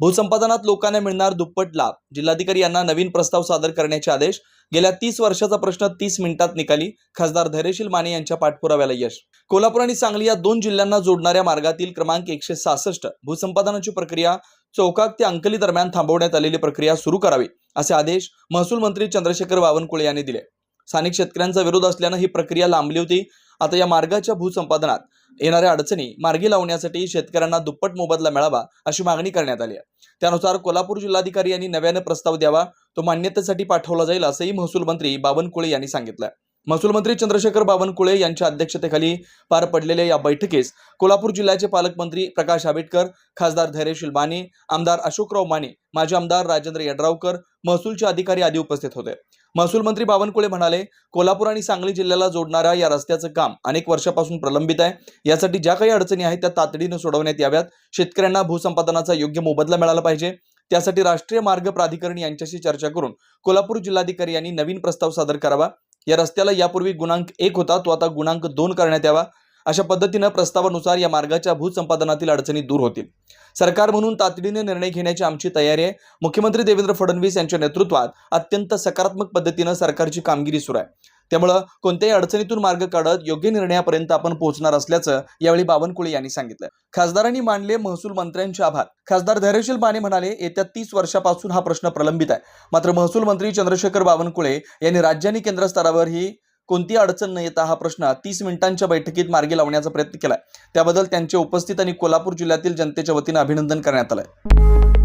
भूसंपादनात लोकांना मिळणार दुप्पट लाभ. जिल्हाधिकारी यांना नवीन प्रस्ताव सादर करण्याचे आदेश. गेल्या तीस वर्षाचा प्रश्न तीस मिनिटात निकाली. खासदार धैर्यशील माने यांच्या पाठपुराव्याला यश. कोल्हापूर आणि सांगली या दोन जिल्ह्यांना जोडणाऱ्या मार्गातील क्रमांक एकशे सहासष्ट. भूसंपादनाची प्रक्रिया चौकाक ते अंकली दरम्यान थांबवण्यात आलेली प्रक्रिया सुरू करावी असे आदेश महसूल मंत्री चंद्रशेखर बावनकुळे यांनी दिले. स्थानिक शेतकऱ्यांचा विरोध असल्यानं ही प्रक्रिया लांबली होती. आता या मार्गाच्या भूसंपादनात येणाऱ्या अडचणी मार्गी लावण्यासाठी शेतकऱ्यांना दुप्पट मोबदला मिळावा अशी मागणी करण्यात आली आहे. त्यानुसार कोल्हापूर जिल्हाधिकारी यांनी नव्याने प्रस्ताव द्यावा तो मान्यतेसाठी पाठवला जाईल असंही महसूल मंत्री बावनकुळे यांनी सांगितलं महसूल मंत्री चंद्रशेखर बावनकुळे यांच्या अध्यक्षतेखाली पार पडलेल्या या बैठकीस कोल्हापूर जिल्ह्याचे पालकमंत्री प्रकाश आंबेडकर खासदार धैर्यशील माने आमदार अशोकराव माने माजी आमदार राजेंद्र यड्रावकर महसूलचे अधिकारी आदी उपस्थित होते. महसूल मंत्री बावनकुळे म्हणाले कोल्हापूर आणि सांगली जिल्ह्याला जोडणाऱ्या या रस्त्याचं काम अनेक वर्षापासून प्रलंबित आहे. यासाठी ज्या काही अडचणी आहेत त्या तातडीनं सोडवण्यात याव्यात. शेतकऱ्यांना भूसंपादनाचा योग्य मोबदला मिळाला पाहिजे. त्यासाठी राष्ट्रीय मार्ग प्राधिकरण यांच्याशी चर्चा करून कोल्हापूर जिल्हाधिकारी यांनी नवीन प्रस्ताव सादर करावा. या रस्त्याला यापूर्वी गुणांक एक होता तो आता गुणांक दोन करण्यात यावा. अशा पद्धतीनं प्रस्तावानुसार या मार्गाच्या भूसंपादनातील अडचणी दूर होतील. सरकार म्हणून तातडीने निर्णय घेण्याची आमची तयारी आहे. मुख्यमंत्री देवेंद्र फडणवीस यांच्या नेतृत्वात अत्यंत सकारात्मक पद्धतीनं सरकारची कामगिरी सुरू आहे. त्यामुळं कोणत्याही अडचणीतून मार्ग काढत योग्य निर्णयापर्यंत आपण पोहोचणार असल्याचं यावेळी बावनकुळे यांनी सांगितलं. खासदारांनी मानले महसूल मंत्र्यांचे आभार. खासदार धैर्यशील माने म्हणाले येत्या तीस वर्षापासून हा प्रश्न प्रलंबित आहे. मात्र महसूल मंत्री चंद्रशेखर बावनकुळे यांनी राज्य आणि केंद्र स्तरावर ही कोणती अडचण न येता हा प्रश्न तीस मिनिटांच्या बैठकीत मार्गी लावण्याचा प्रयत्न केलाय. त्याबद्दल त्यांचे उपस्थित आणि कोल्हापूर जिल्ह्यातील जनतेच्या वतीनं अभिनंदन करण्यात आलंय.